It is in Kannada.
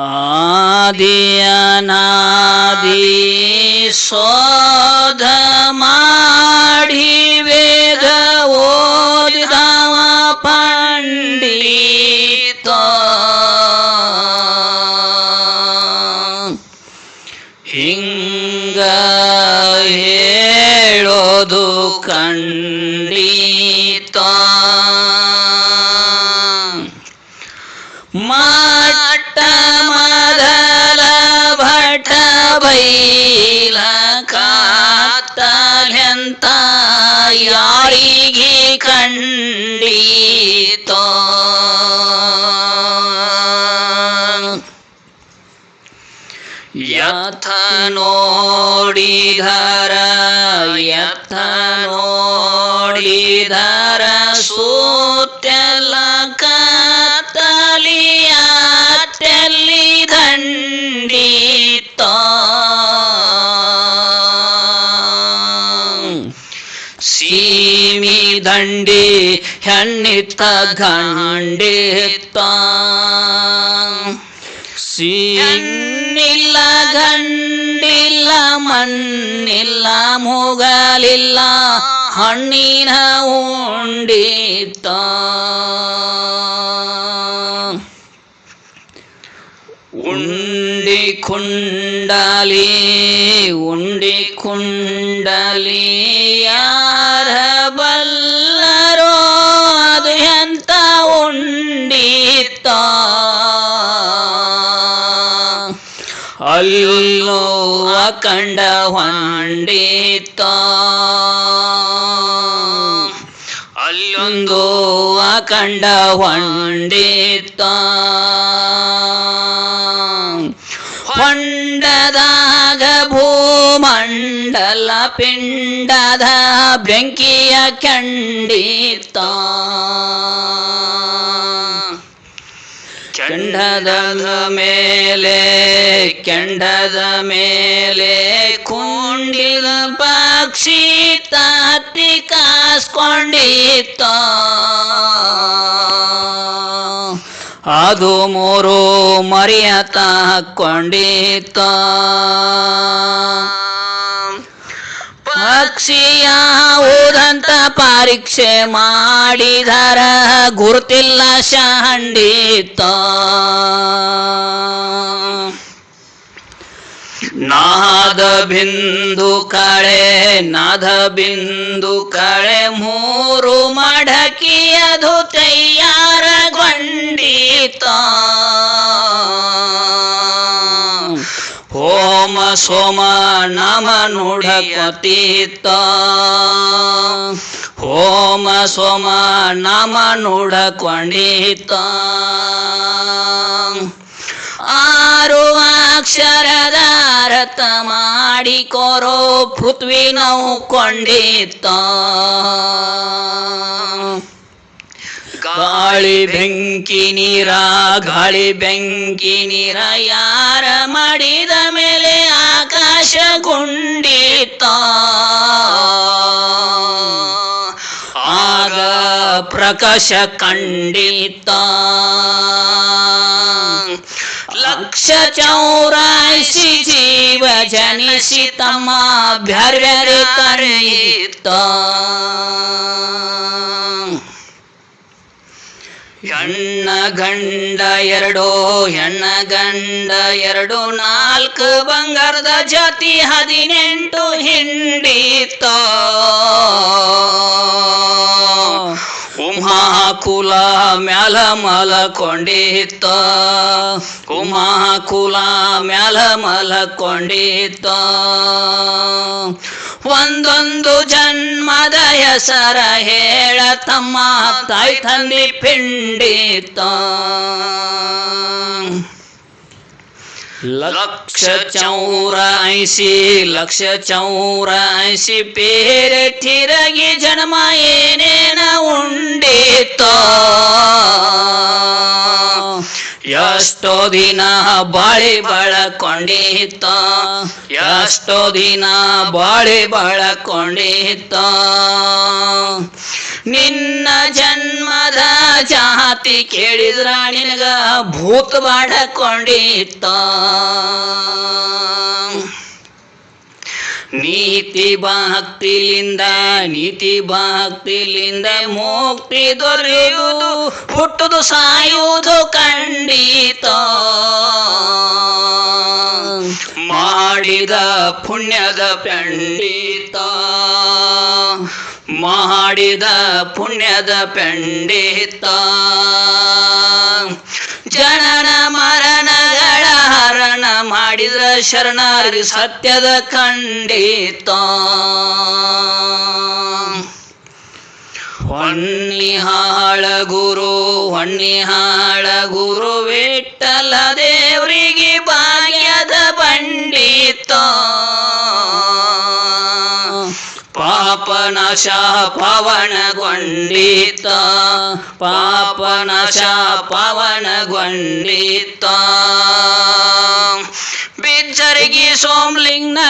ಆದಿಯನಾದಿ ಶೋಧ ಮಾಡಿ ವೇದ ಓದಿದವ ಪಂಡಿತ. ಹಿಂಗ ಹೇಳೋದು ಖಂಡಿತ. ಬೈಲ ಕಾತಲೆಂತ ಯಾರಿಗೆ ಕಂಡೀತೋ? ಯಥ ನೋಡಿಧರ ಯಥ ನೋಡಿಧರ ಸೂತ್ಯಲ ಸೀಮಿ ದಂಡಿ ಹೆಣ್ಣಿತ್ತ ಗಂಡಿತ್ತ ಸೀನಿಲ್ಲ ಗಂಡಿಲ್ಲ ಮಣ್ಣಿಲ್ಲ ಮುಗಲಿಲ್ಲ ಹಣ್ಣಿನ ಉಂಡಿತ್ತ ಉಂಡಿ ಕುಂಡಲಿ ಉಂಡಿ ಕುಂಡಲಿ ಯಾರ ಬಲ್ಲರೋ ಅದು ಎಂತ ಉಂಡಿತ ಅಲ್ಲೋ ಅಖಂಡ ಹೊಂಡಿತ ಅಲ್ಲೊಂದು ಅಖಂಡ ಹೊಂಡಿತ ಪಿಂಡದ ಬೆಂಕಿಯ ಖಂಡಿತ ಕೆಂಡದ ಮೇಲೆ ಕೆಂಡದ ಮೇಲೆ ಕುಂಡಿದ ಪಕ್ಷಿ ತಾತಿ ಕಾಸ್ಕೊಂಡಿತ್ತ. ಅದು ಮೂರು ಮರಿಯತ ಹಾಕೊಂಡಿತ್ತ. ಪಕ್ಷಿಯ ಓದಂತ ಪರೀಕ್ಷೆ ಮಾಡಿದರ ಗುರುತಿಲ್ಲ ಶಂಡಿತ. ನಾದ ಬಿಂದು ಕಳೆ, ನಾದ ಬಿಂದು ಕಳೆ, ಮೂರು ಮಡಕಿಯದು ತಯ್ಯಾರಗೊಂಡಿತ ಹೋಮ ಸೋಮ ನಮ ನುಡಕೊತೀತ ಹೋಮ ಸೋಮ ನಮ ನುಡಕೊಂಡಿತ ಆರು ಅಕ್ಷರದ ಅರ್ಥ ಮಾಡಿಕೊರೋ ಪೃಥ್ವಿ ನಾವು ಕೊಂಡಿತ್ತ ಗಾಳಿ ಬೆಂಕಿ ನೀರ ಗಾಳಿ ಬೆಂಕಿ ನೀರ ಯಾರ ಮಾಡಿದ ಮೇಲೆ ಆಕಾಶ ಗುಂಡಿತ ಆಗ ಪ್ರಕಾಶ ಖಂಡಿತ ಲಕ್ಷ ಚೌರಾಯಿಸಿ ಜೀವ ಜನಿಸಿ ತಮ್ಮ ಬ್ಯಾರ್ಬ್ಯಾರೆ ಕರೆಯಿತ ಹೆಣ್ಣ ಗಂಡ ಎರಡೋ ಹೆಣ್ಣ ಗಂಡ ಎರಡು, ನಾಲ್ಕು ಬಂಗಾರದ ಜಾತಿ ಹದಿನೆಂಟು ಹಿಂಡಿತ ಕುಲ ಮ್ಯಾಲ ಮಲಕೊಂಡಿತ್ತ. ಕುಲ ಮ್ಯಾಲ ಮಲಕೊಂಡಿತ್ತ. ಒಂದೊಂದು ಜನ್ಮದ ಹೆಸರ ಹೇಳ ತಮ್ಮ ತಾಯಿ ತಂದಿ ಪಿಂಡಿತ ಲಕ್ಷ ಚೌರ ಐಸಿ, ಲಕ್ಷ ಚೌರ ಐಸಿ ಬೇರೆ ತಿರಗಿ ಜನ್ಮ ಏನೇನ ಉಂಡಿತ. ಎಷ್ಟೋ ದಿನ ಬಾಳಿ ಬಳಕೊಂಡಿತ್ತ, ಎಷ್ಟೋ ದಿನ ಬಾಳಿ ಬಳಕೊಂಡಿತ್ತ. ನಿನ್ನ ಜನ್ಮದ ಜಾತಿ ಕೇಳಿದ್ರ ನಿನಗ ಭೂತ ಬಾಡಕೊಂಡಿತ್ತ ನೀತಿ ಭಕ್ತಿಲಿಂದ ನೀತಿ ಭಕ್ತಿಲಿಂದ ಮುಕ್ತಿ ದೊರೆಯುವುದು, ಹುಟ್ಟುದು ಸಾಯುವುದು ಖಂಡಿತ. ಮಾಡಿದ ಪುಣ್ಯದ ಪಂಡಿತ. ಮಾಡಿದ ಪುಣ್ಯದ ಪಂಡಿತ. ಜನನ ಹರಣ ಶರಣಾರಿ ಸತ್ಯದ ಖಂಡಿತ. ಹೊನ್ನಿಹಾಳ ಗುರು ಹೊನ್ನಿಹಾಳ ಗುರು ವಿಠಲ ದೇವರಿಗೆ ಭಾಗ್ಯದ ಪಂಡಿತ. ಪಾಪನಾಶ ಪವನಗೊಂಡಿತ ಪಾಪನಾಶ ಪವನಗೊಂಡಿತ ಬಿಜ್ಜರಿಗೆ ಸೋಮಲಿಂಗನ